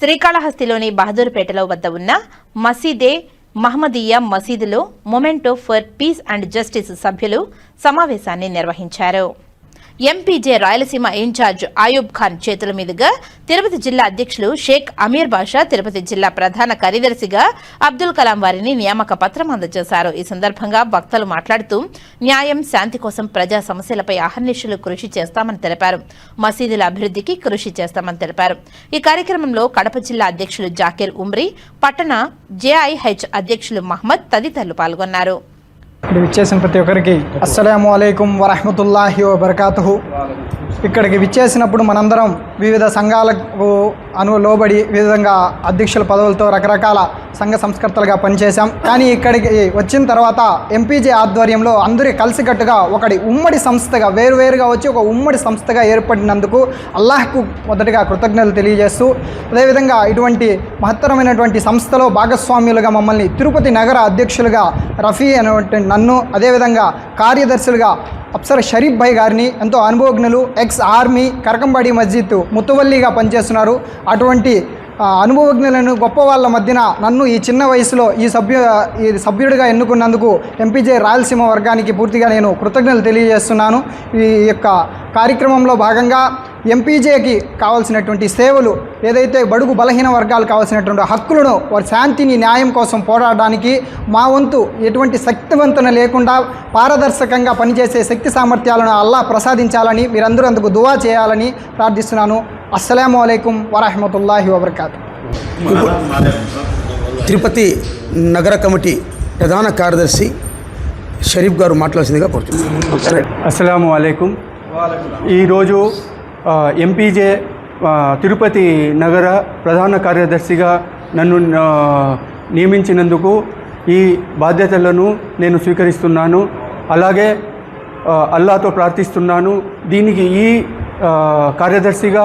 శ్రీకాళహస్తిలోని బహదూర్పేటలో వద్ద ఉన్న మసీదే మహమ్మదీయ మసీదులో movement for peace and justice సభ్యులు సమావేశాన్ని నిర్వహించారు. ఎంపీజే రాయలసీమ ఇన్ఛార్జ్ ఆయూబ్ ఖాన్ చేతుల మీదుగా తిరుపతి జిల్లా అధ్యక్షులు షేక్ అమీర్ బాషా తిరుపతి జిల్లా ప్రధాన కార్యదర్శిగా అబ్దుల్ కలాం వారిని నియామక పత్రం అందజేశారు. ఈ సందర్భంగా వక్తలు మాట్లాడుతూ న్యాయం శాంతి కోసం ప్రజా సమస్యలపై అహర్నిశలు కృషి చేస్తామని తెలిపారు. మసీదుల అభివృద్ధికి కృషి చేస్తామని తెలిపారు. ఈ కార్యక్రమంలో కడప జిల్లా అధ్యక్షులు జాకీర్ ఉమ్రీ పట్టణ జేఐహెచ్ అధ్యక్షులు మహ్మద్ తదితరులు పాల్గొన్నారు. ఇక్కడ విచ్చేసిన ప్రతి ఒక్కరికి అస్సలాము అలైకుం వరహమతుల్లాహి వబర్కాతుహు. ఇక్కడికి విచ్చేసినప్పుడు మనందరం వివిధ సంఘాలకు అను లోబడి విధంగా అధ్యక్షుల పదవులతో రకరకాల సంఘ సంస్కర్తలుగా పనిచేశాం. కానీ ఇక్కడికి వచ్చిన తర్వాత ఎంపీజే ఆధ్వర్యంలో అందరి కలిసికట్టుగా ఒకటి ఉమ్మడి సంస్థగా వేరువేరుగా వచ్చి ఒక ఉమ్మడి సంస్థగా ఏర్పడినందుకు అల్లాహ్కు మొదటగా కృతజ్ఞతలు తెలియజేస్తూ అదేవిధంగా ఇటువంటి మహత్తరమైనటువంటి సంస్థలో భాగస్వామ్యులుగా మమ్మల్ని తిరుపతి నగర అధ్యక్షులుగా రఫీ అనేటువంటి నన్ను అదేవిధంగా కార్యదర్శులుగా అప్సర్ షరీఫ్ భాయ్ గారిని ఎంతో అనుభవజ్ఞులు ఎక్స్ ఆర్మీ కరకంబాడి మస్జిద్ ముతువల్లిగా పనిచేస్తున్నారు. అటువంటి అనుభవజ్ఞులను గొప్ప వాళ్ళ మధ్యన నన్ను ఈ చిన్న వయసులో ఈ సభ్యు ఈ సభ్యుడిగా ఎన్నుకున్నందుకు ఎంపీజే రాయలసీమ వర్గానికి పూర్తిగా నేను కృతజ్ఞతలు తెలియజేస్తున్నాను. ఈ యొక్క కార్యక్రమంలో భాగంగా ఎంపీజేకి కావాల్సినటువంటి సేవలు ఏదైతే బడుగు బలహీన వర్గాలు కావాల్సినటువంటి హక్కులను వారి శాంతిని న్యాయం కోసం పోరాడడానికి మా వంతు ఎటువంటి శక్తివంతన లేకుండా పారదర్శకంగా పనిచేసే శక్తి సామర్థ్యాలను అల్లా ప్రసాదించాలని మీరందరూ అందుకు దువా చేయాలని ప్రార్థిస్తున్నాను. అస్సలం అయికం వరహమతుల్లాహి వబర్కాతు. తిరుపతి నగర కమిటీ ప్రధాన కార్యదర్శి షరీఫ్ గారు మాట్లాడాల్సిందిగా కోరుతున్నాను. అస్సలాము అలైకుం. ఈరోజు ఎంపీజే తిరుపతి నగర ప్రధాన కార్యదర్శిగా నన్ను నియమించినందుకు ఈ బాధ్యతలను నేను స్వీకరిస్తున్నాను. అలాగే అల్లాతో ప్రార్థిస్తున్నాను. దీనికి ఈ కార్యదర్శిగా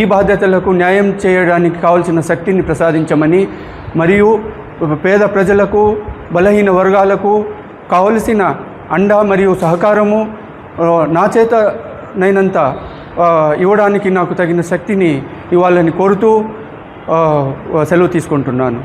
ఈ బాధ్యతలకు న్యాయం చేయడానికి కావాల్సిన శక్తిని ప్రసాదించమని మరియు పేద ప్రజలకు బలహీన వర్గాలకు కావలసిన అండ మరియు సహకారము నా చేత నైనంత ఇవ్వడానికి నాకు తగిన శక్తిని ఇవ్వాలని కోరుతూ సెలవు తీసుకుంటున్నాను.